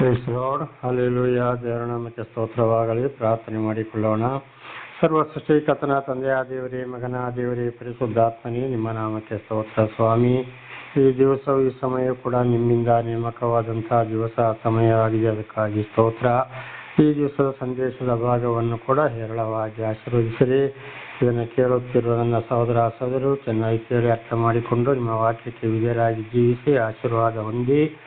Praise lord hallelujah ದೇವರ ಸ್ತೋತ್ರವಾಗಲಿ. ಪ್ರಾರ್ಥನೆ ಮಾಡಿಕೊಳ್ಳೋಣ. ಸರ್ವ ಸೃಷ್ಟಿಕರ್ತನ ತಂದೆಯ ದೇವರೇ, ಮಗನ ದೇವರೇ, ಪರಿಶುದ್ಧಾತ್ಮನೇ, ನಿಮ್ಮ ನಾಮಕ್ಕೆ ಸ್ತೋತ್ರ ಸ್ವಾಮಿ. ಈ ದಿವಸ ಈ ಸಮಯ ಕೂಡ ನಿಮ್ಮಿಂದ ನೇಮಕವಾದಂತಹ ದಿವಸ, ಸಮಯ ಆಗಿದೆ. ಅದಕ್ಕಾಗಿ ಸ್ತೋತ್ರ. ಈ ದಿವಸದ ಸಂದೇಶದ ಭಾಗವನ್ನು ಕೂಡ ಹೇರಳವಾಗಿ ಆಶೀರ್ವದಿಸಿರಿ. ಇದನ್ನು ಕೇಳುತ್ತಿರುವ ನನ್ನ ಸಹೋದರ ಸಹೋದರು ಚೆನ್ನಾಗಿ ಕೇಳಿ ಅರ್ಥ ಮಾಡಿಕೊಂಡು ನಿಮ್ಮ ವಾಕ್ಯಕ್ಕೆ ವಿಧೇಯರಾಗಿ ಜೀವಿಸಿ ಆಶೀರ್ವಾದ ಹೊಂದಿ.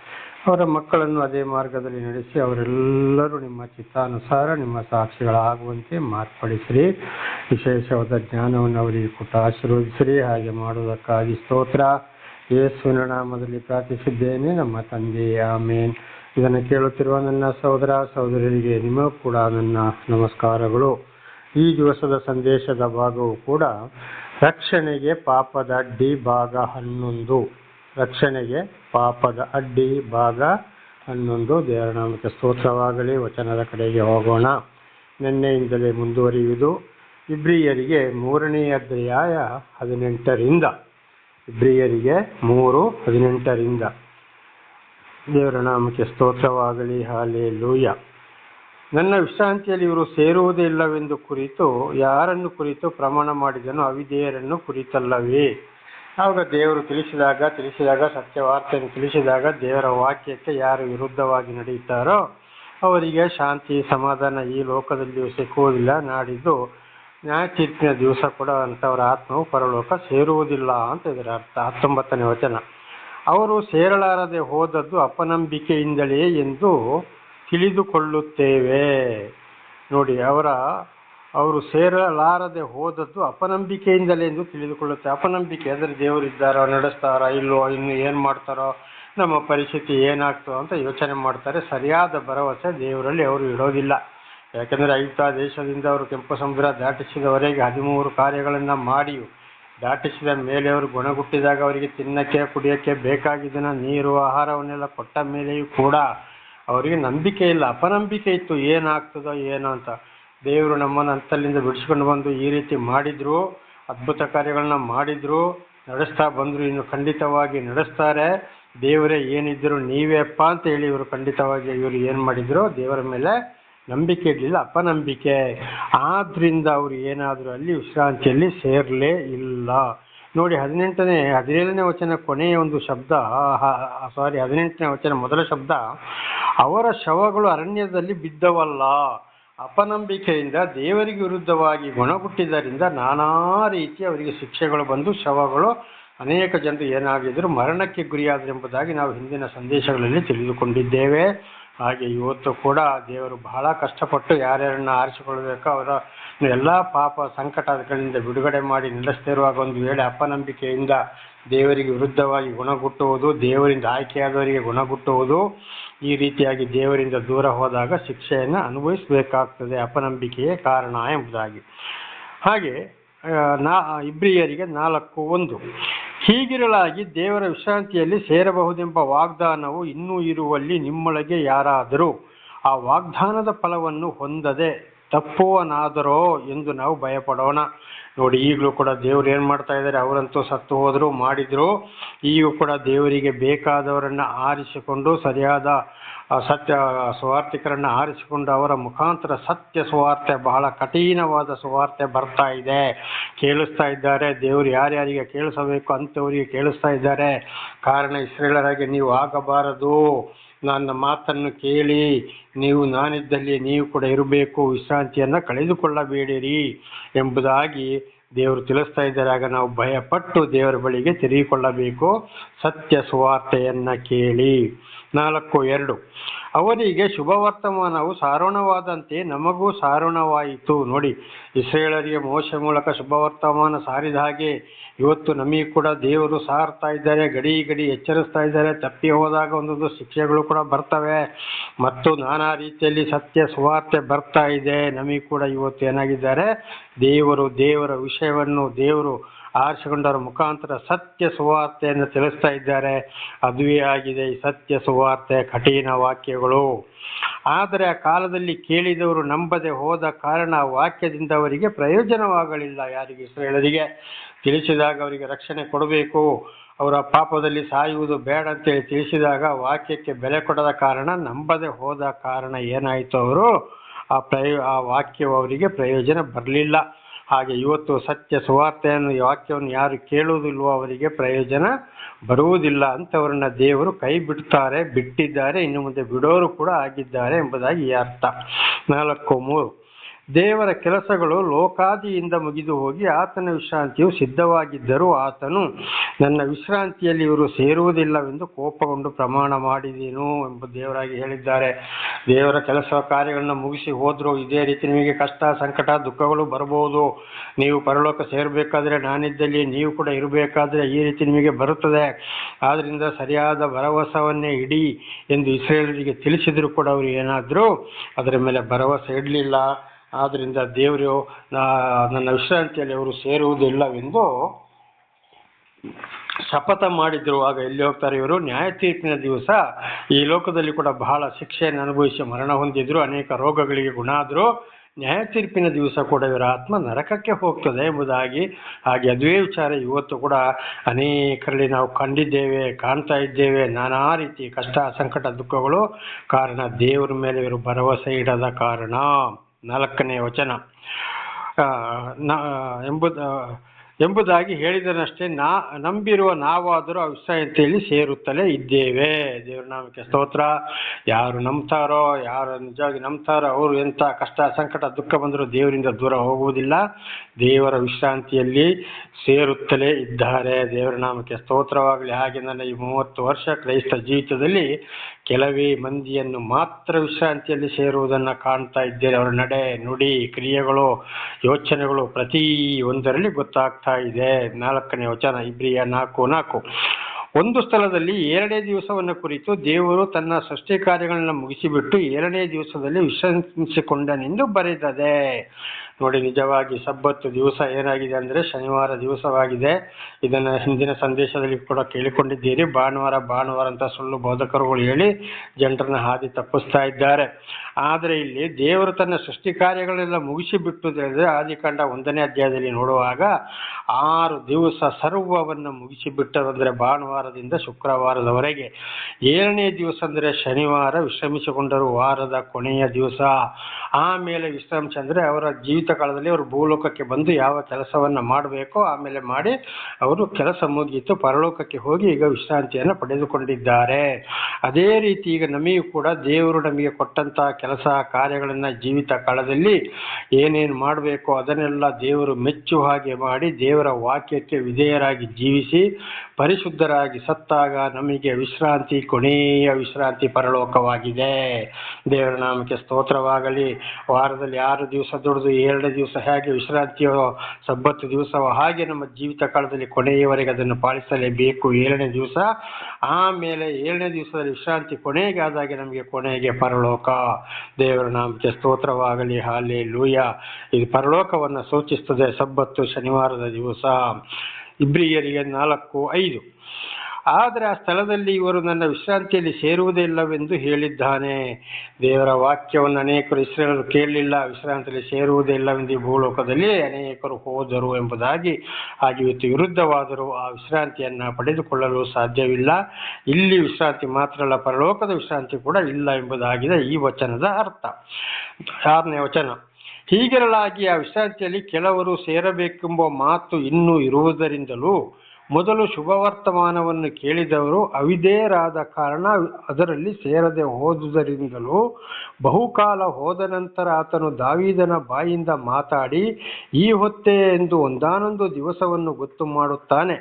ಅವರ ಮಕ್ಕಳನ್ನು ಅದೇ ಮಾರ್ಗದಲ್ಲಿ ನಡೆಸಿ ಅವರೆಲ್ಲರೂ ನಿಮ್ಮ ಚಿತ್ತಾನುಸಾರ ನಿಮ್ಮ ಸಾಕ್ಷಿಗಳಾಗುವಂತೆ ಮಾರ್ಪಡಿಸಿರಿ. ವಿಶೇಷವಾದ ಜ್ಞಾನವನ್ನು ಅವರಿಗೆ ಕೊಟ್ಟು ಆಶೀರ್ವದಿಸಿರಿ. ಹಾಗೆ ಮಾಡುವುದಕ್ಕಾಗಿ ಸ್ತೋತ್ರ. ಯೇಸುವಿನ ನಾಮದಲ್ಲಿ ಪ್ರಾರ್ಥಿಸಿದ್ದೇನೆ. ನಮ್ಮ ತಂದೆ, ಆಮೇನ್. ಇದನ್ನು ಕೇಳುತ್ತಿರುವ ನನ್ನ ಸಹೋದರ ಸಹೋದರರಿಗೆ ನಿಮಗೂ ಕೂಡ ನನ್ನ ನಮಸ್ಕಾರಗಳು. ಈ ದಿವಸದ ಸಂದೇಶದ ಭಾಗವು ಕೂಡ ರಕ್ಷಣೆಗೆ ಪಾಪದ ಡಿ ಭಾಗ ಹನ್ನೊಂದು. ರಕ್ಷಣೆಗೆ ಪಾಪದ ಅಡ್ಡಿ ಭಾಗ ಹನ್ನೊಂದು ದೇವರ ನಾಮಕ್ಕೆ ಸ್ತೋತ್ರವಾಗಲಿ, ವಚನದ ಕಡೆಗೆ ಹೋಗೋಣ. ನಿನ್ನೆಯಿಂದಲೇ ಮುಂದುವರಿಯುವುದು. ಇಬ್ರಿಯರಿಗೆ ಮೂರನೇ ಅಧ್ಯಾಯ ಹದಿನೆಂಟರಿಂದ. ಇಬ್ರಿಯರಿಗೆ ಮೂರು, ಹದಿನೆಂಟರಿಂದ. ದೇವರ ನಾಮಕ್ಕೆ ಸ್ತೋತ್ರವಾಗಲಿ ಹಾಲೆ ಲೂಯ ನನ್ನ ವಿಶ್ರಾಂತಿಯಲ್ಲಿ ಇವರು ಸೇರುವುದೇ ಇಲ್ಲವೆಂದು ಕುರಿತು, ಯಾರನ್ನು ಕುರಿತು ಪ್ರಮಾಣ ಮಾಡಿದನು ಅವಿದೇಯರನ್ನು ಕುರಿತಲ್ಲವೇ? ಆವಾಗ ದೇವರು ತಿಳಿಸಿದಾಗ ತಿಳಿಸಿದಾಗ ಸತ್ಯವಾರ್ತೆಯನ್ನು ತಿಳಿಸಿದಾಗ ದೇವರ ವಾಕ್ಯಕ್ಕೆ ಯಾರು ವಿರುದ್ಧವಾಗಿ ನಡೆಯುತ್ತಾರೋ ಅವರಿಗೆ ಶಾಂತಿ, ಸಮಾಧಾನ ಈ ಲೋಕದಲ್ಲಿಯೂ ಸಿಕ್ಕುವುದಿಲ್ಲ. ನಾಡಿದ್ದು ನ್ಯಾಯ ತೀರ್ಪಿನ ದಿವಸ ಕೂಡ ಅಂಥವರ ಆತ್ಮವು ಪರಲೋಕ ಸೇರುವುದಿಲ್ಲ ಅಂತ ಇದರ ಅರ್ಥ. ಹತ್ತೊಂಬತ್ತನೇ ವಚನ. ಅವರು ಸೇರಲಾರದೆ ಹೋದದ್ದು ಅಪನಂಬಿಕೆಯಿಂದಲೇ ಎಂದು ತಿಳಿದುಕೊಳ್ಳುತ್ತೇವೆ. ನೋಡಿ, ಅವರ ಅವರು ಸೇರಲಾರದೆ ಹೋದದ್ದು ಅಪನಂಬಿಕೆಯಿಂದಲೇ ಎಂದು ತಿಳಿದುಕೊಳ್ಳುತ್ತೆ. ಅಪನಂಬಿಕೆ ಅಂದರೆ ದೇವರಿದ್ದಾರೋ, ನಡೆಸ್ತಾರೋ ಇಲ್ಲೋ ಇನ್ನು ಏನು ಮಾಡ್ತಾರೋ, ನಮ್ಮ ಪರಿಸ್ಥಿತಿ ಏನಾಗ್ತೋ ಅಂತ ಯೋಚನೆ ಮಾಡ್ತಾರೆ. ಸರಿಯಾದ ಭರವಸೆ ದೇವರಲ್ಲಿ ಅವರು ಇಡೋದಿಲ್ಲ. ಯಾಕೆಂದರೆ ಐತ ದೇಶದಿಂದ ಅವರು ಕೆಂಪು ಸಮುದ್ರ ದಾಟಿಸಿದವರೆಗೆ ಹದಿಮೂರು ಕಾರ್ಯಗಳನ್ನು ಮಾಡಿ ದಾಟಿಸಿದ ಮೇಲೆ ಅವರು ಗುಣಗುಟ್ಟಿದಾಗ ಅವರಿಗೆ ತಿನ್ನಕ್ಕೆ, ಕುಡಿಯೋಕ್ಕೆ ಬೇಕಾಗಿದ್ದನ್ನು, ನೀರು, ಆಹಾರವನ್ನೆಲ್ಲ ಕೊಟ್ಟ ಮೇಲೆಯೂ ಕೂಡ ಅವರಿಗೆ ನಂಬಿಕೆ ಇಲ್ಲ. ಅಪನಂಬಿಕೆ ಇತ್ತು, ಏನಾಗ್ತದೋ, ಏನೋ ಅಂತ. ದೇವರು ನಮ್ಮನ್ನು ಅಂತಲ್ಲಿಂದ ಬಿಡಿಸ್ಕೊಂಡು ಬಂದು ಈ ರೀತಿ ಮಾಡಿದ್ರು, ಅದ್ಭುತ ಕಾರ್ಯಗಳನ್ನ ಮಾಡಿದ್ರು, ನಡೆಸ್ತಾ ಬಂದರು, ಇನ್ನು ಖಂಡಿತವಾಗಿ ನಡೆಸ್ತಾರೆ. ದೇವರೇ ಏನಿದ್ರು ನೀವೇಪ್ಪ ಅಂತ ಹೇಳಿ ಇವರು ಖಂಡಿತವಾಗಿ ಇವರು ಏನು ಮಾಡಿದ್ರು, ದೇವರ ಮೇಲೆ ನಂಬಿಕೆ ಇರಲಿಲ್ಲ, ಅಪನಂಬಿಕೆ. ಆದ್ರಿಂದ ಅವರು ಏನಾದರೂ ಅಲ್ಲಿ ವಿಶ್ರಾಂತಿಯಲ್ಲಿ ಸೇರಲೇ ಇಲ್ಲ. ನೋಡಿ, ಹದಿನೆಂಟನೇ, ಹದಿನೇಳನೇ ವಚನ, ಕೊನೆಯ ಒಂದು ಶಬ್ದ ಸಾರಿ ಹದಿನೆಂಟನೇ ವಚನ, ಮೊದಲ ಶಬ್ದ, ಅವರ ಶವಗಳು ಅರಣ್ಯದಲ್ಲಿ ಬಿದ್ದವಲ್ಲ. ಅಪನಂಬಿಕೆಯಿಂದ ದೇವರಿಗೆ ವಿರುದ್ಧವಾಗಿ ಗುಣಗುಟ್ಟಿದ್ದರಿಂದ ನಾನಾ ರೀತಿ ಅವರಿಗೆ ಶಿಕ್ಷೆಗಳು ಬಂದು, ಶವಗಳು, ಅನೇಕ ಜನರು ಏನಾಗಿದ್ರು ಮರಣಕ್ಕೆ ಗುರಿಯಾದರೆಂಬುದಾಗಿ ನಾವು ಹಿಂದಿನ ಸಂದೇಶಗಳಲ್ಲಿ ತಿಳಿದುಕೊಂಡಿದ್ದೇವೆ. ಹಾಗೆ ಇವತ್ತು ಕೂಡ ದೇವರು ಬಹಳ ಕಷ್ಟಪಟ್ಟು ಯಾರ್ಯಾರನ್ನ ಆರಿಸಿಕೊಳ್ಬೇಕು, ಅವರ ಎಲ್ಲ ಪಾಪ ಸಂಕಟಗಳಿಂದ ಬಿಡುಗಡೆ ಮಾಡಿ ನಡೆಸ್ತಿರುವಾಗ ಒಂದು ವೇಳೆ ಅಪನಂಬಿಕೆಯಿಂದ ದೇವರಿಗೆ ವಿರುದ್ಧವಾಗಿ ಗುಣಗುಟ್ಟುವುದು, ದೇವರಿಂದ ಆಯ್ಕೆಯಾದವರಿಗೆ ಗುಣಗುಟ್ಟುವುದು ಈ ರೀತಿಯಾಗಿ ದೇವರಿಂದ ದೂರ ಹೋದಾಗ ಶಿಕ್ಷೆಯನ್ನು ಅನುಭವಿಸಬೇಕಾಗ್ತದೆ ಅಪನಂಬಿಕೆಯೇ ಕಾರಣ ಎಂಬುದಾಗಿ. ಹಾಗೆ ನಾ, ಇಬ್ರಿಯರಿಗೆ ನಾಲ್ಕು ಒಂದು. ಹೀಗಿರಲಾಗಿ ದೇವರ ವಿಶ್ರಾಂತಿಯಲ್ಲಿ ಸೇರಬಹುದೆಂಬ ವಾಗ್ದಾನವು ಇನ್ನೂ ಇರುವಲ್ಲಿ ನಿಮ್ಮೊಳಗೆ ಯಾರಾದರೂ ಆ ವಾಗ್ದಾನದ ಫಲವನ್ನು ಹೊಂದದೆ ತಪ್ಪುವನಾದರೋ ಎಂದು ನಾವು ಭಯಪಡೋಣ. ನೋಡಿ, ಈಗಲೂ ಕೂಡ ದೇವ್ರು ಏನು ಮಾಡ್ತಾ ಇದ್ದಾರೆ, ಅವರಂತೂ ಸತ್ತು ಹೋದರು, ಮಾಡಿದರು. ಈಗೂ ಕೂಡ ದೇವರಿಗೆ ಬೇಕಾದವರನ್ನು ಆರಿಸಿಕೊಂಡು, ಸರಿಯಾದ ಸತ್ಯ, ಸ್ವಾರ್ಥಿಕರನ್ನು ಆರಿಸಿಕೊಂಡು ಅವರ ಮುಖಾಂತರ ಸತ್ಯ ಸುವಾರ್ತೆ, ಬಹಳ ಕಠಿಣವಾದ ಸುವಾರ್ತೆ ಬರ್ತಾ ಇದೆ. ಕೇಳಿಸ್ತಾ ಇದ್ದಾರೆ, ದೇವರು ಯಾರ್ಯಾರಿಗೆ ಕೇಳಿಸಬೇಕು ಅಂಥವರಿಗೆ ಕೇಳಿಸ್ತಾ ಇದ್ದಾರೆ. ಕಾರಣ ಇಸ್ರೇಲರಾಗಿ ನೀವು ಆಗಬಾರದು. ನನ್ನ ಮಾತನ್ನು ಕೇಳಿ ನೀವು ನಾನಿದ್ದಲ್ಲಿ ನೀವು ಕೂಡ ಇರಬೇಕು, ವಿಶ್ರಾಂತಿಯನ್ನು ಕಳೆದುಕೊಳ್ಳಬೇಡಿರಿ ಎಂಬುದಾಗಿ ದೇವರು ತಿಳಿಸ್ತಾ ಇದ್ದಾರೆ. ನಾವು ಭಯಪಟ್ಟು ದೇವರ ಬಳಿಗೆ ತಿರುಗಿಕೊಳ್ಳಬೇಕು. ಸತ್ಯ ಸುವಾರ್ತೆಯನ್ನು ಕೇಳಿ. ನಾಲ್ಕು, ಎರಡು. ಅವರಿಗೆ ಶುಭ ವರ್ತಮಾನವು ಸಾರೋಣವಾದಂತೆ ನಮಗೂ ಸಾರೋಣವಾಯಿತು. ನೋಡಿ, ಇಸ್ರೇಲರಿಗೆ ಮೋಶ ಮೂಲಕ ಶುಭ ವರ್ತಮಾನ ಸಾರಿದ ಹಾಗೆ ಇವತ್ತು ನಮಗೆ ಕೂಡ ದೇವರು ಸಾರ್ತಾ ಇದ್ದಾರೆ, ಗಡಿ ಗಡಿ ಎಚ್ಚರಿಸ್ತಾ ಇದ್ದಾರೆ. ತಪ್ಪಿ ಹೋದಾಗ ಒಂದೊಂದು ಶಿಕ್ಷೆಗಳು ಕೂಡ ಬರ್ತವೆ. ಮತ್ತು ನಾನಾ ರೀತಿಯಲ್ಲಿ ಸತ್ಯ ಸುವಾರ್ತೆ ಬರ್ತಾ ಇದೆ. ನಮಗೆ ಕೂಡ ಇವತ್ತು ಏನಾಗಿದ್ದಾರೆ, ದೇವರು ದೇವರ ವಿಷಯವನ್ನು ದೇವರು ಆರಿಸಿಕೊಂಡವರ ಮುಖಾಂತರ ಸತ್ಯ ಸುವಾರ್ತೆಯನ್ನು ತಿಳಿಸ್ತಾ ಇದ್ದಾರೆ. ಅದುವೇ ಆಗಿದೆ ಈ ಸತ್ಯ ಸುವಾರ್ತೆ ಕಠಿಣ ವಾಕ್ಯಗಳು. ಆದರೆ ಆ ಕಾಲದಲ್ಲಿ ಕೇಳಿದವರು ನಂಬದೆ ಹೋದ ಕಾರಣ ವಾಕ್ಯದಿಂದ ಅವರಿಗೆ ಪ್ರಯೋಜನವಾಗಲಿಲ್ಲ. ಯಾರಿಗೆ? ಇಸ್ರೇಲರಿಗೆ ತಿಳಿಸಿದಾಗ ಅವರಿಗೆ ರಕ್ಷಣೆ ಕೊಡಬೇಕು. ಅವರ ಪಾಪದಲ್ಲಿ ಸಾಯುವುದು ಬೇಡ ಅಂತೇಳಿ ತಿಳಿಸಿದಾಗ ವಾಕ್ಯಕ್ಕೆ ಬೆಲೆ ಕೊಡದ ಕಾರಣ ನಂಬದೆ ಹೋದ ಕಾರಣ ಏನಾಯಿತು ಅವರು? ಆ ಪ್ರಯೋ, ಆ ವಾಕ್ಯವು ಅವರಿಗೆ ಪ್ರಯೋಜನ ಬರಲಿಲ್ಲ. ಹಾಗೆ ಇವತ್ತು ಸತ್ಯ ಸುವಾರ್ತೆಯನ್ನು ವಾಕ್ಯವನ್ನು ಯಾರು ಕೇಳುವುದಿಲ್ವೋ ಅವರಿಗೆ ಪ್ರಯೋಜನ ಬರುವುದಿಲ್ಲ ಅಂಥವ್ರನ್ನ ದೇವರು ಕೈ ಬಿಡ್ತಾರೆ, ಬಿಟ್ಟಿದ್ದಾರೆ, ಇನ್ನು ಮುಂದೆ ಬಿಡೋರು ಕೂಡ ಆಗಿದ್ದಾರೆ ಎಂಬುದಾಗಿ ಈ ಅರ್ಥ. ನಾಲ್ಕು ಮೂರು. ದೇವರ ಕೆಲಸಗಳು ಲೋಕಾದಿಯಿಂದ ಮುಗಿದು ಹೋಗಿ ಆತನ ವಿಶ್ರಾಂತಿಯು ಸಿದ್ಧವಾಗಿದ್ದರೂ ಆತನು, ನನ್ನ ವಿಶ್ರಾಂತಿಯಲ್ಲಿ ಇವರು ಸೇರುವುದಿಲ್ಲವೆಂದು ಕೋಪಗೊಂಡು ಪ್ರಮಾಣ ಮಾಡಿದೇನು ಎಂಬ ದೇವರಾಗಿ ಹೇಳಿದ್ದಾರೆ. ದೇವರ ಕೆಲಸ ಕಾರ್ಯಗಳನ್ನು ಮುಗಿಸಿ ಹೋದ್ರು ಇದೇ ರೀತಿ ನಿಮಗೆ ಕಷ್ಟ, ಸಂಕಟ, ದುಃಖಗಳು ಬರಬಹುದು. ನೀವು ಪರಲೋಕ ಸೇರಬೇಕಾದ್ರೆ ನಾನಿದ್ದಲ್ಲಿ ನೀವು ಕೂಡ ಇರಬೇಕಾದ್ರೆ ಈ ರೀತಿ ನಿಮಗೆ ಬರುತ್ತದೆ. ಆದ್ರಿಂದ ಸರಿಯಾದ ಭರವಸವನ್ನೇ ಇಡಿ ಎಂದು ಇಸ್ರೇಲರಿಗೆ ತಿಳಿಸಿದ್ರು ಕೂಡ ಅವರು ಏನಾದರೂ ಅದರ ಮೇಲೆ ಭರವಸೆ ಇಡಲಿಲ್ಲ. ಆದ್ರಿಂದ ದೇವರು ನನ್ನ ವಿಶ್ರಾಂತಿಯಲ್ಲಿ ಅವರು ಸೇರುವುದಿಲ್ಲವೆಂದು ಶಪಥ ಮಾಡಿದ್ರು. ಆಗ ಎಲ್ಲಿ ಹೋಗ್ತಾರೆ ಇವರು? ನ್ಯಾಯ ತೀರ್ಪಿನ ದಿವಸ ಈ ಲೋಕದಲ್ಲಿ ಕೂಡ ಬಹಳ ಶಿಕ್ಷೆಯನ್ನು ಅನುಭವಿಸಿ ಮರಣ ಹೊಂದಿದ್ರು. ಅನೇಕ ರೋಗಗಳಿಗೆ ಗುಣ ಆದ್ರು. ನ್ಯಾಯ ತೀರ್ಪಿನ ದಿವಸ ಕೂಡ ಇವರ ಆತ್ಮ ನರಕಕ್ಕೆ ಹೋಗ್ತದೆ ಎಂಬುದಾಗಿ ಹಾಗೆ ಅದುವೇ ವಿಚಾರ ಇವತ್ತು ಕೂಡ ಅನೇಕರಲ್ಲಿ ನಾವು ಕಂಡಿದ್ದೇವೆ, ಕಾಣ್ತಾ ಇದ್ದೇವೆ. ನಾನಾ ರೀತಿ ಕಷ್ಟ, ಸಂಕಟ, ದುಃಖಗಳು ಕಾರಣ ದೇವರ ಮೇಲೆ ಇವರು ಭರವಸೆ ಇಡದ ಕಾರಣ. ನಾಲ್ಕನೇ ವಚನ. ಎಂಬುದ ಎಂಬುದಾಗಿ ಹೇಳಿದನಷ್ಟೇ, ನಾ, ನಂಬಿರುವ ನಾವಾದರೂ ಆ ವಿಶ್ರಾಂತಿಯಲ್ಲಿ ಸೇರುತ್ತಲೇ ಇದ್ದೇವೆ. ದೇವರ ನಾಮಕ್ಕೆ ಸ್ತೋತ್ರ. ಯಾರು ನಂಬ್ತಾರೋ, ಯಾರು ನಿಜವಾಗಿ ನಂಬ್ತಾರೋ, ಅವರು ಎಂಥ ಕಷ್ಟ, ಸಂಕಟ, ದುಃಖ ಬಂದರೂ ದೇವರಿಂದ ದೂರ ಹೋಗುವುದಿಲ್ಲ. ದೇವರ ವಿಶ್ರಾಂತಿಯಲ್ಲಿ ಸೇರುತ್ತಲೇ ಇದ್ದಾರೆ. ದೇವರ ನಾಮಕ್ಕೆ ಸ್ತೋತ್ರವಾಗಲಿ. ಹಾಗೆ ನನ್ನ ಈ ಮೂವತ್ತು ವರ್ಷ ಕ್ರೈಸ್ತ ಜೀವಿತದಲ್ಲಿ ಕೆಲವೇ ಮಂದಿಯನ್ನು ಮಾತ್ರ ವಿಶ್ರಾಂತಿಯಲ್ಲಿ ಸೇರುವುದನ್ನು ಕಾಣ್ತಾ ಇದ್ದೇನೆ. ಅವರ ನಡೆ, ನುಡಿ, ಕ್ರಿಯೆಗಳು, ಯೋಚನೆಗಳು ಪ್ರತಿ ಒಂದರಲ್ಲಿ ಗೊತ್ತಾಗ್ತಾ ಇದೆ. ನಾಲ್ಕನೇ ವಚನ, ಇಬ್ರಿಯ ನಾಲ್ಕು ನಾಲ್ಕು. ಒಂದು ಸ್ಥಳದಲ್ಲಿ ಎರಡೇ ದಿವಸವನ್ನು ಕುರಿತು ದೇವರು ತನ್ನ ಸೃಷ್ಟಿ ಕಾರ್ಯಗಳನ್ನು ಮುಗಿಸಿಬಿಟ್ಟು ಎರಡನೇ ದಿವಸದಲ್ಲಿ ವಿಶ್ರಮಿಸಿಕೊಂಡನೆಂದು ಬರೆದದೆ. ನೋಡಿ, ನಿಜವಾಗಿ ಸಬ್ಬತ್ತು ದಿವಸ ಏನಾಗಿದೆ ಅಂದರೆ ಶನಿವಾರ ದಿವಸವಾಗಿದೆ. ಇದನ್ನು ಹಿಂದಿನ ಸಂದೇಶದಲ್ಲಿ ಕೂಡ ಕೇಳಿಕೊಂಡಿದ್ದೀರಿ. ಭಾನುವಾರ ಭಾನುವಾರ ಅಂತ ಸುಳ್ಳು ಬೋಧಕರುಗಳು ಹೇಳಿ ಜನರನ್ನ ಹಾದಿ ತಪ್ಪಿಸ್ತಾ ಇದ್ದಾರೆ. ಆದರೆ ಇಲ್ಲಿ ದೇವರು ತನ್ನ ಸೃಷ್ಟಿ ಕಾರ್ಯಗಳೆಲ್ಲ ಮುಗಿಸಿಬಿಟ್ಟು ಹೇಳಿದ್ರೆ ಆದಿಕಾಂಡ ಒಂದನೇ ಅಧ್ಯಾಯದಲ್ಲಿ ನೋಡುವಾಗ ಆರು ದಿವಸ ಸರ್ವವನ್ನು ಮುಗಿಸಿಬಿಟ್ಟರು ಅಂದರೆ ಭಾನುವಾರದಿಂದ ಶುಕ್ರವಾರದವರೆಗೆ. ಏಳನೇ ದಿವಸ ಅಂದರೆ ಶನಿವಾರ, ವಿಶ್ರಮಿಸಿಕೊಂಡರು ವಾರದ ಕೊನೆಯ ದಿವಸ. ಆಮೇಲೆ ವಿಶ್ರಾಂತಿ ಅಂದರೆ ಅವರ ಜೀವಿತ ಕಾಲದಲ್ಲಿ ಅವರು ಭೂಲೋಕಕ್ಕೆ ಬಂದು ಯಾವ ಕೆಲಸವನ್ನು ಮಾಡಬೇಕೋ ಆಮೇಲೆ ಮಾಡಿ ಅವರು ಕೆಲಸ ಮುಗಿಯಿತು, ಪರಲೋಕಕ್ಕೆ ಹೋಗಿ ಈಗ ವಿಶ್ರಾಂತಿಯನ್ನು ಪಡೆದುಕೊಂಡಿದ್ದಾರೆ. ಅದೇ ರೀತಿ ಈಗ ನಮಗೂ ಕೂಡ ದೇವರು ನಮಗೆ ಕೊಟ್ಟಂತಹ ಕೆಲಸ, ಕಾರ್ಯಗಳನ್ನು ಜೀವಿತ ಕಾಲದಲ್ಲಿ ಏನೇನು ಮಾಡಬೇಕೋ ಅದನ್ನೆಲ್ಲ ದೇವರು ಮೆಚ್ಚು ಹಾಗೆ ಮಾಡಿ ದೇವರ ವಾಕ್ಯಕ್ಕೆ ವಿಧೇಯರಾಗಿ ಜೀವಿಸಿ, ಪರಿಶುದ್ಧರಾಗಿ ಸತ್ತಾಗ ನಮಗೆ ವಿಶ್ರಾಂತಿ, ಕೊನೆಯ ವಿಶ್ರಾಂತಿ ಪರಲೋಕವಾಗಿದೆ. ದೇವರ ನಾಮಕ್ಕೆ ಸ್ತೋತ್ರವಾಗಲಿ. ವಾರದಲ್ಲಿ ಆರು ದಿವಸ ದುಡಿದು ಏಳನೇ ದಿವಸ ಹೇಗೆ ವಿಶ್ರಾಂತಿಯ ಸಬ್ಬತ್ತು ದಿವಸವೋ ಹಾಗೆ ನಮ್ಮ ಜೀವಿತ ಕಾಲದಲ್ಲಿ ಕೊನೆಯವರೆಗೆ ಅದನ್ನು ಪಾಲಿಸಲೇಬೇಕು. ಏಳನೇ ದಿವಸ, ಆಮೇಲೆ ಏಳನೇ ದಿವಸದಲ್ಲಿ ವಿಶ್ರಾಂತಿ ಕೊನೆಗೆ ಆದಾಗೆ ನಮಗೆ ಕೊನೆಗೆ ಪರಲೋಕ. ದೇವರ ನಾಮಕ್ಕೆ ಸ್ತೋತ್ರವಾಗಲಿ ಹಾಲೆ ಲೂಯ ಇದು ಪರಲೋಕವನ್ನು ಸೂಚಿಸ್ತದೆ ಸಬ್ಬತ್ತು ಶನಿವಾರದ ದಿವಸ. ಇಬ್ರಿಯರಿಗೆ ನಾಲ್ಕು, ಐದು. ಆದರೆ ಆ ಸ್ಥಳದಲ್ಲಿ ಇವರು ನನ್ನ ವಿಶ್ರಾಂತಿಯಲ್ಲಿ ಸೇರುವುದಿಲ್ಲವೆಂದು ಹೇಳಿದ್ದಾನೆ. ದೇವರ ವಾಕ್ಯವನ್ನು ಅನೇಕರು ಇಸ್ರೇಲರು ಕೇಳಲಿಲ್ಲ. ವಿಶ್ರಾಂತಿಯಲ್ಲಿ ಸೇರುವುದಿಲ್ಲವೆಂದು ಭೂಲೋಕದಲ್ಲಿ ಅನೇಕರು ಹೋದರು ಎಂಬುದಾಗಿ ಹಾಗೆ ಇವತ್ತು ವಿರುದ್ಧವಾದರೂ ಆ ವಿಶ್ರಾಂತಿಯನ್ನು ಪಡೆದುಕೊಳ್ಳಲು ಸಾಧ್ಯವಿಲ್ಲ. ಇಲ್ಲಿ ವಿಶ್ರಾಂತಿ ಮಾತ್ರ ಅಲ್ಲ, ಪರಲೋಕದ ವಿಶ್ರಾಂತಿ ಕೂಡ ಇಲ್ಲ ಎಂಬುದಾಗಿದೆ ಈ ವಚನದ ಅರ್ಥ. ಆರನೇ ವಚನ. ಹೀಗಿರಲಾಗಿ ಆ ವಿಶ್ರಾಂತಿಯಲ್ಲಿ ಕೆಲವರು ಸೇರಬೇಕೆಂಬ ಮಾತು ಇನ್ನೂ ಇರುವುದರಿಂದಲೂ ಮೊದಲು ಶುಭವರ್ತಮಾನವನ್ನು ಕೇಳಿದವರು ಅವಿದೇರಾದ ಕಾರಣ ಅದರಲ್ಲಿ ಸೇರದೆ ಹೋದುದರಿಂದಲೂ ಬಹುಕಾಲ ಹೋದ ನಂತರ ಆತನು ದಾವೀದನ ಬಾಯಿಂದ ಮಾತಾಡಿ, ಈ ಹೊತ್ತೇ ಎಂದು ಒಂದಾನೊಂದು ದಿವಸವನ್ನು ಗೊತ್ತು ಮಾಡುತ್ತಾನೆ.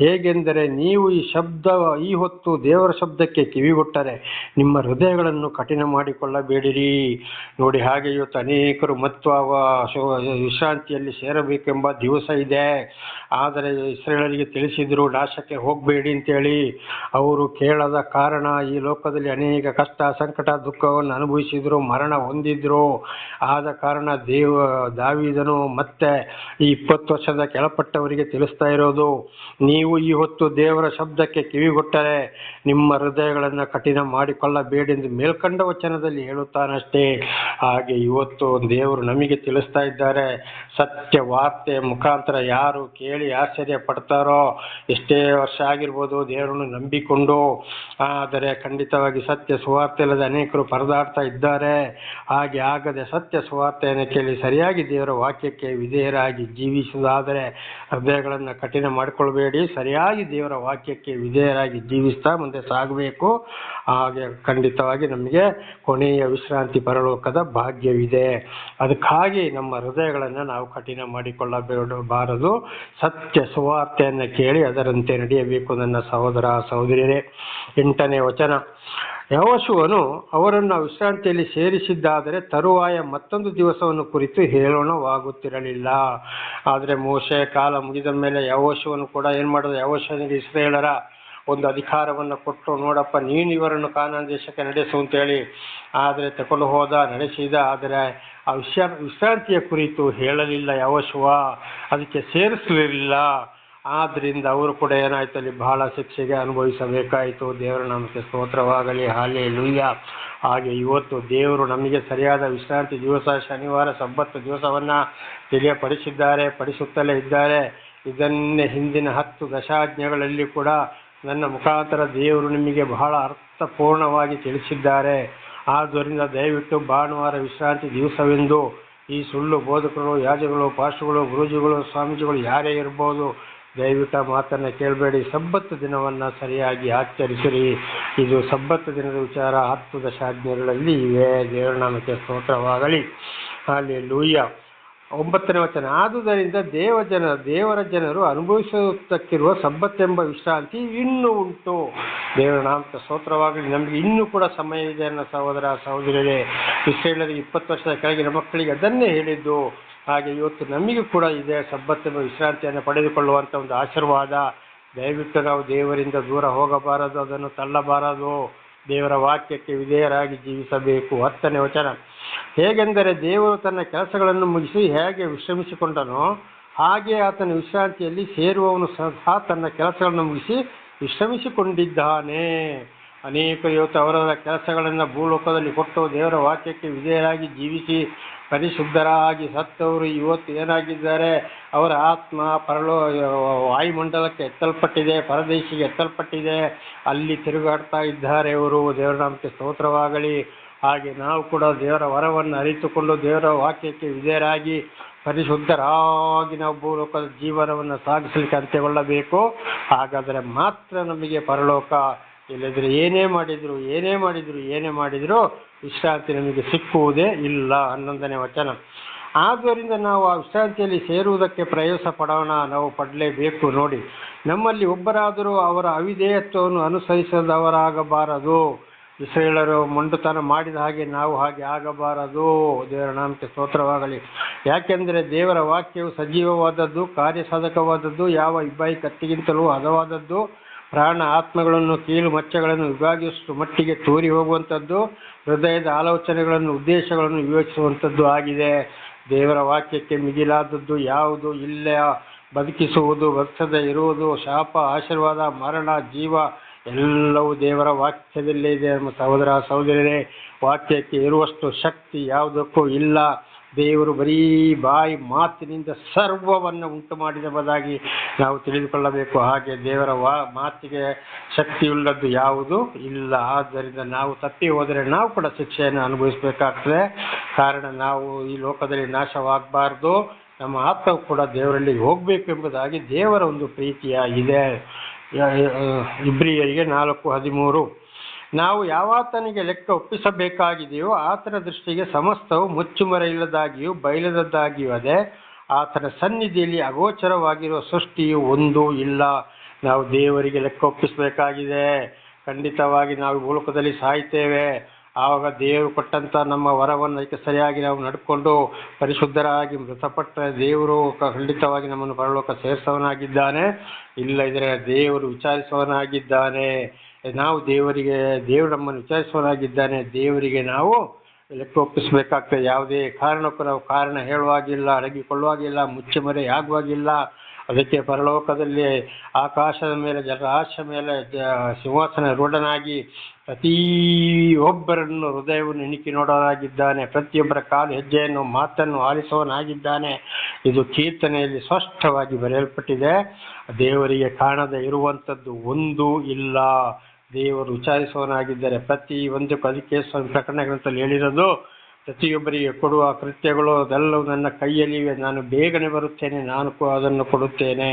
ಹೇಗೆಂದರೆ ನೀವು ಈ ಶಬ್ದ, ಈ ಹೊತ್ತು ದೇವರ ಶಬ್ದಕ್ಕೆ ಕಿವಿಗೊಟ್ಟರೆ ನಿಮ್ಮ ಹೃದಯಗಳನ್ನು ಕಠಿಣ ಮಾಡಿಕೊಳ್ಳಬೇಡಿರಿ. ನೋಡಿ ಹಾಗೆ ಇವತ್ತು ಅನೇಕರು ಮತ್ತು ಅವ ವಿಶ್ರಾಂತಿಯಲ್ಲಿ ಸೇರಬೇಕೆಂಬ ದಿವಸ ಇದೆ. ಆದರೆ ಇಸ್ರೇಲರಿಗೆ ತಿಳಿಸಿದ್ರು ನಾಶಕ್ಕೆ ಹೋಗಬೇಡಿ ಅಂತೇಳಿ ಅವರು ಕೇಳದ ಕಾರಣ ಈ ಲೋಕದಲ್ಲಿ ಅನೇಕ ಕಷ್ಟ, ಸಂಕಟ, ದುಃಖವನ್ನು ಅನುಭವಿಸಿದ್ರು, ಮರಣ ಹೊಂದಿದ್ರು. ಆದ ಕಾರಣ ದೇವ ದಾವಿದನು ಮತ್ತೆ ಈ ಇಪ್ಪತ್ತು ವರ್ಷದ ಕೆಳಪಟ್ಟವರಿಗೆ ತಿಳಿಸ್ತಾ ಇರೋದು, ನೀವು ಈ ಹೊತ್ತು ದೇವರ ಶಬ್ದಕ್ಕೆ ಕಿವಿಗೊಟ್ಟರೆ ನಿಮ್ಮ ಹೃದಯಗಳನ್ನು ಕಠಿಣ ಮಾಡಿಕೊಳ್ಳಬೇಡಿ ಎಂದು ಮೇಲ್ಕಂಡ ವಚನದಲ್ಲಿ ಹೇಳುತ್ತಾನಷ್ಟೇ. ಹಾಗೆ ಇವತ್ತು ದೇವರು ನಮಗೆ ತಿಳಿಸ್ತಾ ಇದ್ದಾರೆ, ಸತ್ಯ ವಾರ್ತೆ ಮುಖಾಂತರ ಯಾರು ಕೇಳಿ ಆಶ್ಚರ್ಯ ಪಡ್ತಾರೋ ಎಷ್ಟೇ ವರ್ಷ ಆಗಿರ್ಬೋದು ದೇವರನ್ನು ನಂಬಿಕೊಂಡು, ಆದರೆ ಖಂಡಿತವಾಗಿ ಸತ್ಯ ಸುವಾರ್ತೆ ಇಲ್ಲದೆ ಅನೇಕರು ಪರದಾಡ್ತಾ ಇದ್ದಾರೆ. ಹಾಗೆ ಆಗದೆ ಸತ್ಯ ಸುವಾರ್ತೆಯನ್ನು ಕೇಳಿ ಸರಿಯಾಗಿ ದೇವರ ವಾಕ್ಯಕ್ಕೆ ವಿಧೇಯರಾಗಿ ಜೀವಿಸುವುದಾದರೆ ಹೃದಯಗಳನ್ನು ಕಠಿಣ ಮಾಡಿಕೊಳ್ಬೇಡಿ. ಸರಿಯಾಗಿ ದೇವರ ವಾಕ್ಯಕ್ಕೆ ವಿಧೇಯರಾಗಿ ಜೀವಿಸ್ತಾ ಮುಂದೆ ಸಾಗಬೇಕು. ಹಾಗೆ ಖಂಡಿತವಾಗಿ ನಮಗೆ ಕೊನೆಯ ವಿಶ್ರಾಂತಿ ಪರಲೋಕದ ಭಾಗ್ಯವಿದೆ. ಅದಕ್ಕಾಗಿ ನಮ್ಮ ಹೃದಯಗಳನ್ನು ನಾವು ಕಠಿಣ ಮಾಡಿಕೊಳ್ಳಬಾರದು. ಸತ್ಯ ಸುವಾರ್ತೆಯನ್ನು ಕೇಳಿ ಅದರಂತೆ ನಡೆಯಬೇಕು ನನ್ನ ಸಹೋದರ ಸಹೋದರಿಯರೇ. ಎಂಟನೇ ವಚನ. ಯಹೋಶುವನು ಅವರನ್ನು ವಿಶ್ರಾಂತಿಯಲ್ಲಿ ಸೇರಿಸಿದ್ದಾದರೆ ತರುವಾಯ ಮತ್ತೊಂದು ದಿವಸವನ್ನು ಕುರಿತು ಹೇಳೋಣವಾಗುತ್ತಿರಲಿಲ್ಲ. ಆದರೆ ಮೋಶೆ ಕಾಲ ಮುಗಿದ ಮೇಲೆ ಯಹೋಶುವನು ಕೂಡ ಏನು ಮಾಡೋದು? ಯಹೋಶನಿಗೆ ಇಸ್ರೇಲರ ಒಂದು ಅಧಿಕಾರವನ್ನು ಕೊಟ್ಟು, ನೋಡಪ್ಪ, ನೀನು ಇವರನ್ನು ಕಾನಾನ್ ದೇಶಕ್ಕೆ ನಡೆಸು ಅಂತೇಳಿ ಆದರೆ ತಗೊಂಡು ಹೋದ, ನಡೆಸಿದ, ಆದರೆ ಆ ವಿಶ್ರಾ, ವಿಶ್ರಾಂತಿಯ ಕುರಿತು ಹೇಳಲಿಲ್ಲ ಯಹೋಶುವ. ಅದಕ್ಕೆ ಸೇರಿಸಲಿಲ್ಲ. ಆದ್ದರಿಂದ ಅವರು ಕೂಡ ಏನಾಯ್ತು ಅಲ್ಲಿ ಬಹಳ ಶಿಕ್ಷೆಗೆ ಅನುಭವಿಸಬೇಕಾಯಿತು. ದೇವರ ನಮಗೆ ಸ್ತೋತ್ರವಾಗಲಿ ಹಾಲೆ ಲುಯ್ಯ ಹಾಗೆ ಇವತ್ತು ದೇವರು ನಮಗೆ ಸರಿಯಾದ ವಿಶ್ರಾಂತಿ ದಿವಸ, ಶನಿವಾರ ಸಬ್ಬತ್ತು ದಿವಸವನ್ನು ತಿಳಿಯಪಡಿಸಿದ್ದಾರೆ ಪಡಿಸುತ್ತಲೇ ಇದ್ದಾರೆ. ಇದನ್ನೇ ಹಿಂದಿನ ಹತ್ತು ದಶಾಜ್ಞೆಗಳಲ್ಲಿ ಕೂಡ ನನ್ನ ಮುಖಾಂತರ ದೇವರು ನಿಮಗೆ ಬಹಳ ಅರ್ಥಪೂರ್ಣವಾಗಿ ತಿಳಿಸಿದ್ದಾರೆ. ಆದ್ದರಿಂದ ದಯವಿಟ್ಟು ಭಾನುವಾರ ವಿಶ್ರಾಂತಿ ದಿವಸವೆಂದು ಈ ಸುಳ್ಳು ಬೋಧಕರು ಯಾಜಗಳು ಪಾಶುಗಳು ಗುರೂಜಿಗಳು, ಸ್ವಾಮೀಜಿಗಳು ಯಾರೇ ಇರ್ಬೋದು ದಯವಿಟ್ಟು ಆ ಮಾತನ್ನು ಕೇಳಬೇಡಿ. ಸಬ್ಬತ್ತು ದಿನವನ್ನು ಸರಿಯಾಗಿ ಆಚರಿಸಿರಿ. ಇದು ಸಬ್ಬತ್ತು ದಿನದ ವಿಚಾರ. ಹತ್ತು ದಶಾಜ್ಞೆಗಳಲ್ಲಿ ಇವೆ. ದೇವರ ನಾಮಕ್ಕೆ ಸ್ತೋತ್ರವಾಗಲಿ. ಅಲ್ಲಿ ಲೂಯ್ಯ ಒಂಬತ್ತನೇ ವಚನ. ಆದುದರಿಂದ ದೇವ ಜನ, ದೇವರ ಜನರು ಅನುಭವಿಸುತ್ತಕ್ಕಿರುವ ಸಬ್ಬತ್ತೆಂಬ ವಿಶ್ರಾಂತಿ ಇನ್ನೂ ಉಂಟು. ದೇವರ ನಾಮಕ ಸ್ತೋತ್ರವಾಗಲಿ. ನಮಗೆ ಇನ್ನೂ ಕೂಡ ಸಮಯ ಇದೆ ಅನ್ನೋ ಸಹೋದರ, ಸಹೋದರಿಯರೇ. ಇಷ್ಟೇಳರಿಗೆ ಇಪ್ಪತ್ತು ವರ್ಷದ ಕೆಳಗಿನ ಮಕ್ಕಳಿಗೆ ಅದನ್ನೇ ಹೇಳಿದ್ದು. ಹಾಗೆ ಇವತ್ತು ನಮಗೆ ಕೂಡ ಇದೆ ಸಬ್ಬತ್ತಿನ ವಿಶ್ರಾಂತಿಯನ್ನು ಪಡೆದುಕೊಳ್ಳುವಂಥ ಒಂದು ಆಶೀರ್ವಾದ. ದಯವಿಟ್ಟು ನಾವು ದೇವರಿಂದ ದೂರ ಹೋಗಬಾರದು, ಅದನ್ನು ತಳ್ಳಬಾರದು. ದೇವರ ವಾಕ್ಯಕ್ಕೆ ವಿಧೇಯರಾಗಿ ಜೀವಿಸಬೇಕು. ಹತ್ತನೇ ವಚನ. ಹೇಗೆಂದರೆ ದೇವರು ತನ್ನ ಕೆಲಸಗಳನ್ನು ಮುಗಿಸಿ ಹೇಗೆ ವಿಶ್ರಮಿಸಿಕೊಂಡನೋ ಹಾಗೆ ಆತನ ವಿಶ್ರಾಂತಿಯಲ್ಲಿ ಸೇರುವವನು ಸಹ ತನ್ನ ಕೆಲಸಗಳನ್ನು ಮುಗಿಸಿ ವಿಶ್ರಮಿಸಿಕೊಂಡಿದ್ದಾನೆ. ಇವತ್ತು ಅವರವರ ಕೆಲಸಗಳನ್ನು ಭೂಲೋಕದಲ್ಲಿ ಕೊಟ್ಟು ದೇವರ ವಾಕ್ಯಕ್ಕೆ ವಿಧೇಯರಾಗಿ ಜೀವಿಸಿ ಪರಿಶುದ್ಧರಾಗಿ ಸತ್ತವರು ಇವತ್ತು ಏನಾಗಿದ್ದಾರೆ? ಅವರ ಆತ್ಮ ಪರಲೋ ವಾಯುಮಂಡಲಕ್ಕೆ ಎತ್ತಲ್ಪಟ್ಟಿದೆ, ಪರದೇಶಿಗೆ ಎತ್ತಲ್ಪಟ್ಟಿದೆ. ಅಲ್ಲಿ ತಿರುಗಾಡ್ತಾ ಇದ್ದಾರೆ ಇವರು. ದೇವರ ನಾಮಕ್ಕೆ ಸ್ತೋತ್ರವಾಗಲಿ. ಹಾಗೆ ನಾವು ಕೂಡ ದೇವರ ವರವನ್ನು ಅರಿತುಕೊಂಡು ದೇವರ ವಾಕ್ಯಕ್ಕೆ ವಿಧೇಯರಾಗಿ ಪರಿಶುದ್ಧರಾಗಿ ನಾವು ಭೂಲೋಕದ ಜೀವನವನ್ನು ಸಾಗಿಸಲಿಕ್ಕೆ ಅಂತ್ಯಗೊಳ್ಳಬೇಕು. ಹಾಗಾದರೆ ಮಾತ್ರ ನಮಗೆ ಪರಲೋಕ ಇಲ್ಲದ್ರೆ ಏನೇ ಮಾಡಿದ್ರು ಏನೇ ಮಾಡಿದ್ರು ಏನೇ ಮಾಡಿದ್ರು ವಿಶ್ರಾಂತಿ ನಮಗೆ ಸಿಕ್ಕುವುದೇ ಇಲ್ಲ ಹನ್ನೊಂದನೇ ವಚನ. ಆದ್ದರಿಂದ ನಾವು ಆ ವಿಶ್ರಾಂತಿಯಲ್ಲಿ ಸೇರುವುದಕ್ಕೆ ಪ್ರಯಾಸ ಪಡೋಣ, ನಾವು ಪಡಲೇಬೇಕು ನೋಡಿ. ನಮ್ಮಲ್ಲಿ ಒಬ್ಬರಾದರೂ ಅವರ ಅವಿಧೇಯತ್ವವನ್ನು ಅನುಸರಿಸದವರಾಗಬಾರದು. ಇಸ್ರೇಲರು ಮೊಂಡುತನ ಮಾಡಿದ ಹಾಗೆ ನಾವು ಹಾಗೆ ಆಗಬಾರದು. ದೇವರ ನಾಮಕ್ಕೆ ಸ್ತೋತ್ರವಾಗಲಿ. ಯಾಕೆಂದರೆ ದೇವರ ವಾಕ್ಯವು ಸಜೀವವಾದದ್ದು, ಕಾರ್ಯಸಾಧಕವಾದದ್ದು, ಯಾವ ಇಬ್ಬಾಯಿ ಕತ್ತಿಗಿಂತಲೂ ಹದವಾದದ್ದು ಪ್ರಾಣ ಆತ್ಮಗಳನ್ನು ಕೀಲು ಮಚ್ಚಗಳನ್ನು ವಿಭಾಗಿಸುವ ಮಟ್ಟಿಗೆ ತೋರಿ ಹೋಗುವಂಥದ್ದು, ಹೃದಯದ ಆಲೋಚನೆಗಳನ್ನು, ಉದ್ದೇಶಗಳನ್ನು ವಿವೇಚಿಸುವಂಥದ್ದು ಆಗಿದೆ. ದೇವರ ವಾಕ್ಯಕ್ಕೆ ಮಿಗಿಲಾದದ್ದು ಯಾವುದು ಇಲ್ಲ. ಬದುಕಿಸುವುದು, ಬದುಕದೆ ಇರುವುದು, ಶಾಪ, ಆಶೀರ್ವಾದ, ಮರಣ, ಜೀವ, ಎಲ್ಲವೂ ದೇವರ ವಾಕ್ಯದಲ್ಲೇ ಇದೆ. ನಮ್ಮ ಸಹೋದರ ಸಹೋದರಿಯರೇ ವಾಕ್ಯಕ್ಕೆ ಇರುವಷ್ಟು ಶಕ್ತಿ ಯಾವುದಕ್ಕೂ ಇಲ್ಲ. ದೇವರು ಬರೀ ಬಾಯಿ ಮಾತಿನಿಂದ ಸರ್ವವನ್ನು ಉಂಟು ಮಾಡಿದಬದಾಗಿ ನಾವು ತಿಳಿದುಕೊಳ್ಳಬೇಕು. ಹಾಗೆ ದೇವರ ವಾ, ಮಾತಿಗೆ ಶಕ್ತಿಯುಳ್ಳದ್ದು ಯಾವುದು? ಇಲ್ಲ. ಆದ್ದರಿಂದ ನಾವು ತಪ್ಪಿ ಹೋದರೆ ನಾವು ಕೂಡ ಶಿಕ್ಷೆಯನ್ನು ಅನುಭವಿಸಬೇಕಾಗ್ತದೆ. ಕಾರಣ ನಾವು ಈ ಲೋಕದಲ್ಲಿ ನಾಶವಾಗಬಾರ್ದು. ನಮ್ಮ ಆತ್ಮವು ಕೂಡ ದೇವರಲ್ಲಿ ಹೋಗಬೇಕು ಎಂಬುದಾಗಿ ದೇವರ ಒಂದು ಪ್ರೀತಿಯ ಇದೆ. ಇಬ್ರಿಯರಿಗೆ ನಾಲ್ಕು ಹದಿಮೂರು. ನಾವು ಯಾವಾತನಿಗೆ ಲೆಕ್ಕ ಒಪ್ಪಿಸಬೇಕಾಗಿದೆಯೋ ಆತನ ದೃಷ್ಟಿಗೆ ಸಮಸ್ತವು ಮುಚ್ಚುಮರೆಯಿಲ್ಲದಾಗಿಯೂ ಬಯಲದದ್ದಾಗಿಯೂ ಅದೇ. ಆತನ ಸನ್ನಿಧಿಯಲ್ಲಿ ಅಗೋಚರವಾಗಿರುವ ಸೃಷ್ಟಿಯು ಒಂದೂ ಇಲ್ಲ. ನಾವು ದೇವರಿಗೆ ಲೆಕ್ಕ ಒಪ್ಪಿಸಬೇಕಾಗಿದೆ. ಖಂಡಿತವಾಗಿ ನಾವು ಮೂಲಕದಲ್ಲಿ ಸಾಯ್ತೇವೆ ಆವಾಗ ದೇವರು ಕೊಟ್ಟಂಥ ನಮ್ಮ ವರವನ್ನು ಅದಕ್ಕೆ ಸರಿಯಾಗಿ ನಾವು ನಡ್ಕೊಂಡು ಪರಿಶುದ್ಧರಾಗಿ ಮೃತಪಟ್ಟ ದೇವರು ಖಂಡಿತವಾಗಿ ನಮ್ಮನ್ನು ಪರಲೋಕ ಸೇರಿಸವನಾಗಿದ್ದಾನೆ ಇಲ್ಲ ಇದ್ರೆ ದೇವರು ವಿಚಾರಿಸುವವನಾಗಿದ್ದಾನೆ. ನಾವು ದೇವರಿಗೆ, ದೇವರು ನಮ್ಮನ್ನು ವಿಚಾರಿಸುವನಾಗಿದ್ದಾನೆ ದೇವರಿಗೆ ನಾವು ಲೆಕ್ಕ ಒಪ್ಪಿಸಬೇಕಾಗ್ತದೆ. ಯಾವುದೇ ಕಾರಣಕ್ಕೂ ನಾವು ಕಾರಣ ಹೇಳುವಾಗಿಲ್ಲ, ಅಡಗಿಕೊಳ್ಳುವಾಗಿಲ್ಲ ಮುಚ್ಚುಮರೆ ಆಗುವಾಗಿಲ್ಲ ಅದಕ್ಕೆ ಪರಲೋಕದಲ್ಲಿ ಆಕಾಶದ ಮೇಲೆ ಜಲರಾಶ ಮೇಲೆ ಸಿಂಹಾಸನ ರೂಢನಾಗಿ ಪ್ರತಿಯೊಬ್ಬರನ್ನು ಹೃದಯವನ್ನು ಇಣಿಕಿ ನೋಡೋನಾಗಿದ್ದಾನೆ ಪ್ರತಿಯೊಬ್ಬರ ಕಾಲು ಹೆಜ್ಜೆಯನ್ನು, ಮಾತನ್ನು ಆಲಿಸುವನಾಗಿದ್ದಾನೆ ಇದು ಕೀರ್ತನೆಯಲ್ಲಿ ಸ್ಪಷ್ಟವಾಗಿ ಬರೆಯಲ್ಪಟ್ಟಿದೆ. ದೇವರಿಗೆ ಕಾಣದೆ ಇರುವಂಥದ್ದು ಒಂದು ಇಲ್ಲ. ದೇವರು ವಿಚಾರಿಸುವನಾಗಿದ್ದರೆ ಪ್ರತಿ ಒಂದು ಕಲಿಕೆ ಪ್ರಕರಣ ಗ್ರಂಥದಲ್ಲಿ ಹೇಳಿರೋದು, ಪ್ರತಿಯೊಬ್ಬರಿಗೆ ಕೊಡುವ ಕೃತ್ಯಗಳು ಅದೆಲ್ಲವೂ ನನ್ನ ಕೈಯಲ್ಲಿವೆ. ನಾನು ಬೇಗನೆ ಬರುತ್ತೇನೆ, ನಾನು ಅದನ್ನು ಕೊಡುತ್ತೇನೆ.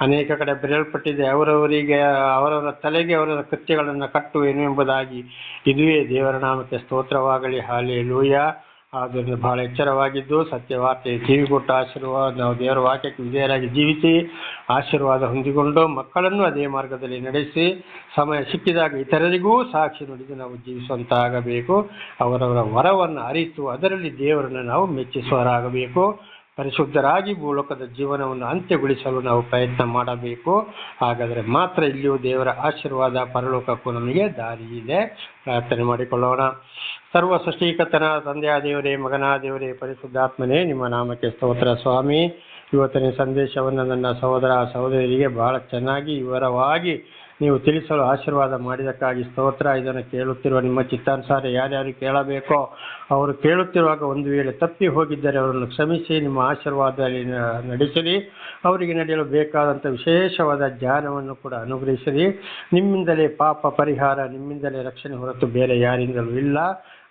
ಅನೇಕ ಕಡೆ ಬರೆಯಲ್ಪಟ್ಟಿದೆ, ಅವರವರಿಗೆ, ಅವರವರ ತಲೆಗೆ ಅವರವರ ಕೃತ್ಯಗಳನ್ನು ಕಟ್ಟುವೆನು ಎಂಬುದಾಗಿ. ಇದುವೇ ದೇವರ ನಾಮಕ್ಕೆ ಸ್ತೋತ್ರವಾಗಲಿ. ಹಾಲೆ ಲೂಯ ಆದ್ದರಿಂದ ಬಹಳ ಎಚ್ಚರವಾಗಿದ್ದು ಸತ್ಯವಾರ್ತೆ ಕೊಟ್ಟ ಆಶೀರ್ವಾದ, ನಾವು ದೇವರ ವಾಕ್ಯಕ್ಕೆ ವಿಧೇಯರಾಗಿ ಜೀವಿಸಿ ಆಶೀರ್ವಾದ ಹೊಂದಿಕೊಂಡು ಮಕ್ಕಳನ್ನು ಅದೇ ಮಾರ್ಗದಲ್ಲಿ ನಡೆಸಿ ಸಮಯ ಸಿಕ್ಕಿದಾಗ ಇತರರಿಗೂ ಸಾಕ್ಷಿ ನುಡಿದು ನಾವು ಜೀವಿಸುವಂತಾಗಬೇಕು. ಅವರವರ ವರವನ್ನು ಅರಿತು ಅದರಲ್ಲಿ ದೇವರನ್ನು ನಾವು ಮೆಚ್ಚಿಸುವರಾಗಬೇಕು ಪರಿಶುದ್ಧರಾಗಿ ಭೂಲೋಕದ ಜೀವನವನ್ನು ಅಂತ್ಯಗೊಳಿಸಲು ನಾವು ಪ್ರಯತ್ನ ಮಾಡಬೇಕು. ಹಾಗಾದರೆ ಮಾತ್ರ ಇಲ್ಲಿಯೂ ದೇವರ ಆಶೀರ್ವಾದ ಪರಲೋಕಕ್ಕೂ ನಮಗೆ ದಾರಿ ಇದೆ. ಪ್ರಾರ್ಥನೆ ಮಾಡಿಕೊಳ್ಳೋಣ. ಸರ್ವ ಸೃಷ್ಟಿಕರ್ತನ ತಂದೆಯ ದೇವರೇ ಮಗನ ದೇವರೇ ಪರಿಶುದ್ಧಾತ್ಮನೇ, ನಿಮ್ಮ ನಾಮಕ್ಕೆ ಸ್ತೋತ್ರ ಸ್ವಾಮಿ. ಇವತ್ತಿನ ಸಂದೇಶವನ್ನು ನನ್ನ ಸಹೋದರ ಸಹೋದರಿಯರಿಗೆ ಬಹಳ ಚೆನ್ನಾಗಿ ವಿವರವಾಗಿ ನೀವು ತಿಳಿಸಲು ಆಶೀರ್ವಾದ ಮಾಡಿದಕ್ಕಾಗಿ ಸ್ತೋತ್ರ. ಇದನ್ನು ಕೇಳುತ್ತಿರುವ ನಿಮ್ಮ ಚಿತ್ತಾನುಸಾರ ಯಾರ್ಯಾರು ಕೇಳಬೇಕೋ ಅವರು ಕೇಳುತ್ತಿರುವಾಗ ಒಂದು ವೇಳೆ ತಪ್ಪಿ ಹೋಗಿದ್ದರೆ ಅವರನ್ನು ಕ್ಷಮಿಸಿ, ನಿಮ್ಮ ಆಶೀರ್ವಾದದಲ್ಲಿ ನಡೆಸಲಿ ಅವರಿಗೆ ನಡೆಯಲು ಬೇಕಾದಂಥ ವಿಶೇಷವಾದ ಜ್ಞಾನವನ್ನು ಕೂಡ ಅನುಗ್ರಹಿಸಿರಿ. ನಿಮ್ಮಿಂದಲೇ ಪಾಪ ಪರಿಹಾರ, ನಿಮ್ಮಿಂದಲೇ ರಕ್ಷಣೆ ಹೊರತು ಬೇರೆ ಯಾರಿಂದಲೂ ಇಲ್ಲ.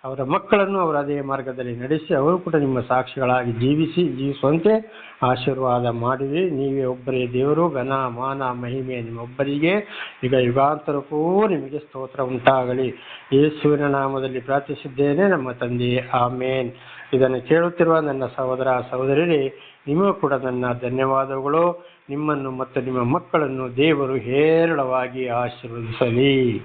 ಅವರ ಮಕ್ಕಳನ್ನು ಅವರು ಅದೇ ಮಾರ್ಗದಲ್ಲಿ ನಡೆಸಿ ಅವರು ಕೂಡ ನಿಮ್ಮ ಸಾಕ್ಷಿಗಳಾಗಿ ಜೀವಿಸಿ ಜೀವಿಸುವಂತೆ ಆಶೀರ್ವಾದ ಮಾಡಿರಿ. ನೀವೇ ಒಬ್ಬರೇ ದೇವರು, ಘನ, ಮಾನ, ಮಹಿಮೆ ನಿಮ್ಮೊಬ್ಬರಿಗೆ. ಈಗ ಯುಗಾಂತರಕ್ಕೂ ನಿಮಗೆ ಸ್ತೋತ್ರ ಉಂಟಾಗಲಿ. ಯೇಸುವಿನ ನಾಮದಲ್ಲಿ ಪ್ರಾರ್ಥಿಸಿದ್ದೇನೆ, ನಮ್ಮ ತಂದೆಯೇ ಆಮೇನ್. ಇದನ್ನು ಕೇಳುತ್ತಿರುವ ನನ್ನ ಸಹೋದರ ಸಹೋದರರೇ ನಿಮಗೂ ಕೂಡ ನನ್ನ ಧನ್ಯವಾದಗಳು. ನಿಮ್ಮನ್ನು ಮತ್ತು ನಿಮ್ಮ ಮಕ್ಕಳನ್ನು ದೇವರು ಹೇರಳವಾಗಿ ಆಶೀರ್ವದಿಸಲಿ.